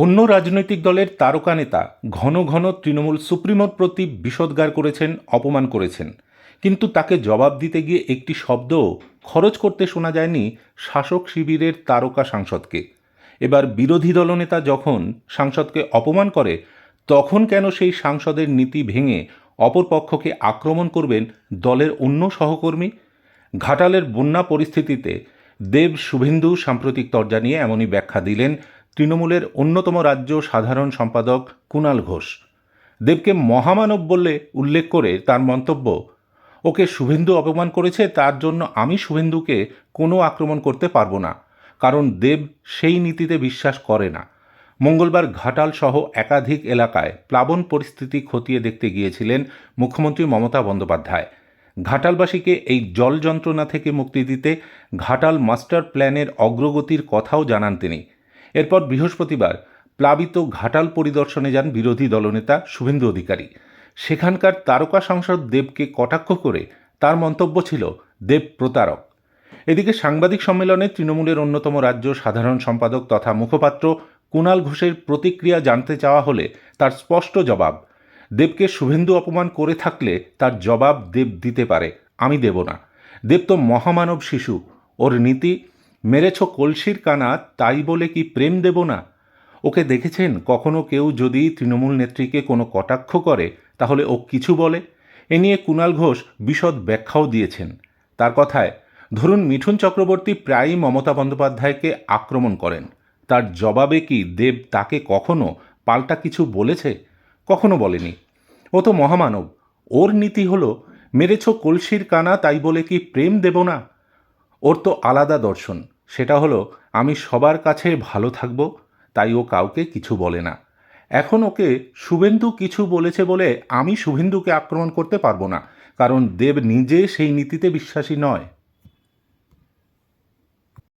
অন্য রাজনৈতিক দলের তারকা নেতা ঘন ঘন তৃণমূল সুপ্রিমোর প্রতি বিষোদ্গার করেছেন, অপমান করেছেন। কিন্তু তাকে জবাব দিতে গিয়ে একটি শব্দও খরচ করতে শোনা যায়নি শাসক শিবিরের তারকা সাংসদকে। এবার বিরোধী দলনেতা যখন সাংসদকে অপমান করে, তখন কেন সেই সাংসদের নীতি ভেঙে অপর পক্ষকে আক্রমণ করবেন দলের অন্য সহকর্মী? ঘাটালের বন্যা পরিস্থিতিতে দেব শুভেন্দু সাম্প্রতিক তর্জা নিয়ে এমনই ব্যাখ্যা দিলেন তৃণমূলের অন্যতম রাজ্য সাধারণ সম্পাদক কুণাল ঘোষ। দেবকে মহামানব বললে উল্লেখ করে তার মন্তব্য, ওকে শুভেন্দু অপমান করেছে, তার জন্য আমি শুভেন্দুকে কোনো আক্রমণ করতে পারব না, কারণ দেব সেই নীতিতে বিশ্বাস করে না। মঙ্গলবার ঘাটাল সহ একাধিক এলাকায় প্লাবন পরিস্থিতি খতিয়ে দেখতে গিয়েছিলেন মুখ্যমন্ত্রী মমতা বন্দ্যোপাধ্যায়। ঘাটালবাসীকে এই জল যন্ত্রণা থেকে মুক্তি দিতে ঘাটাল মাস্টার প্ল্যানের অগ্রগতির কথাও জানান তিনি। এরপর বৃহস্পতিবার প্লাবিত ঘাটাল পরিদর্শনে যান বিরোধী দলনেতা শুভেন্দু অধিকারী। সেখানকার তারকা সাংসদ দেবকে কটাক্ষ করে তার মন্তব্য ছিল, দেব প্রতারক। এদিকে সাংবাদিক সম্মেলনে তৃণমূলের অন্যতম রাজ্য সাধারণ সম্পাদক তথা মুখপাত্র কুণাল ঘোষের প্রতিক্রিয়া জানতে চাওয়া হলে তার স্পষ্ট জবাব, দেবকে শুভেন্দু অপমান করে থাকলে তার জবাব দেব দিতে পারে, আমি দেব না। দেব তো মহামানব শিশু। ওর নীতি মেরেছ কলসির কানা, তাই বলে কি প্রেম দেব না? ওকে দেখেছেন? কখনো কেউ যদি তৃণমূল নেত্রীকে কোনো কটাক্ষ করে, তাহলে ও কিছু বলে? এ নিয়ে কুণাল ঘোষ বিশদ ব্যাখ্যাও দিয়েছেন। তার কথায়, ধরুন মিঠুন চক্রবর্তী প্রায়ই মমতা বন্দ্যোপাধ্যায়কে আক্রমণ করেন। তার জবাবে কি দেব তাকে কখনো পাল্টা কিছু বলেছে? কখনো বলেনি। ও তো মহামানব। ওর নীতি হলো, মেরেছ কলসির কানা, তাই বলে কি প্রেম দেব না? ওর তো আলাদা দর্শন। সেটা হলো, আমি সবার কাছে ভালো থাকব, তাই ও কাউকে কিছু বলে না। এখন ওকে শুভেন্দু কিছু বলেছে বলে আমি শুভেন্দুকে আক্রমণ করতে পারব না, কারণ দেব নিজে সেই নীতিতে বিশ্বাসী নয়।